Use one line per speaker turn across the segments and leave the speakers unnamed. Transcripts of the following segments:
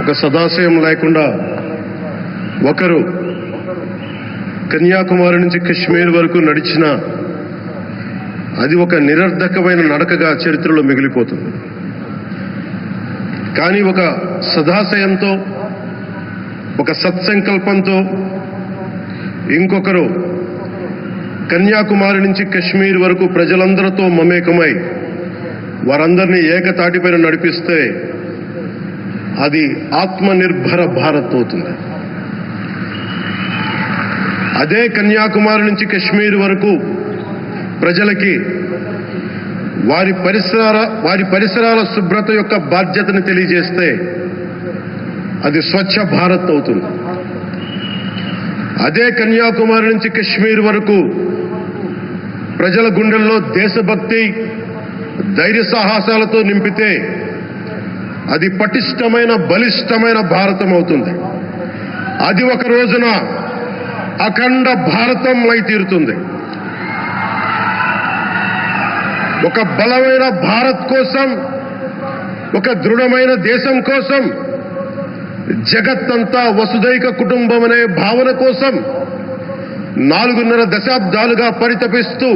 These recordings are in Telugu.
ఒక సదాశయం లేకుండా ఒకరు కన్యాకుమారి నుంచి కశ్మీర్ వరకు నడిచిన అది ఒక నిరర్ధకమైన నడకగా చరిత్రలో మిగిలిపోతుంది. కానీ ఒక సదాశయంతో ఒక సత్సంకల్పంతో ఇంకొకరు కన్యాకుమారి నుంచి కశ్మీర్ వరకు ప్రజలందరితో మమేకమై వారందరినీ ఏకతాటిపైన నడిపిస్తే అది ఆత్మనిర్భర భారత్ అవుతుంది. అదే కన్యాకుమారి నుంచి కశ్మీర్ వరకు ప్రజలకి వారి పరిసరాల వారి పరిసరాల శుభ్రత యొక్క బాధ్యతను తెలియజేస్తే అది స్వచ్ఛ భారత్ అవుతుంది. అదే కన్యాకుమారి నుంచి కశ్మీర్ వరకు ప్రజల గుండెల్లో దేశభక్తి ధైర్య సాహసాలతో నింపితే అది పటిష్టమైన బలిష్టమైన భారతం అవుతుంది అది ఒక రోజున అఖండ భారతం అయి తీరుతుంది. ఒక బలమైన భారత్ కోసం ఒక దృఢమైన దేశం కోసం జగత్తంతా వసుదైక కుటుంబం అనే భావన కోసం నాలుగున్నర దశాబ్దాలుగా పరితపిస్తూ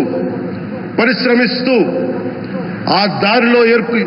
పరిశ్రమిస్తూ ఆ దారిలో ఏర్పి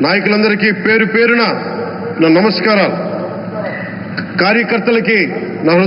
నాయకులందరికీ పేరు పేరున నా నమస్కారాలు. కార్యకర్తలకి నా హృదయ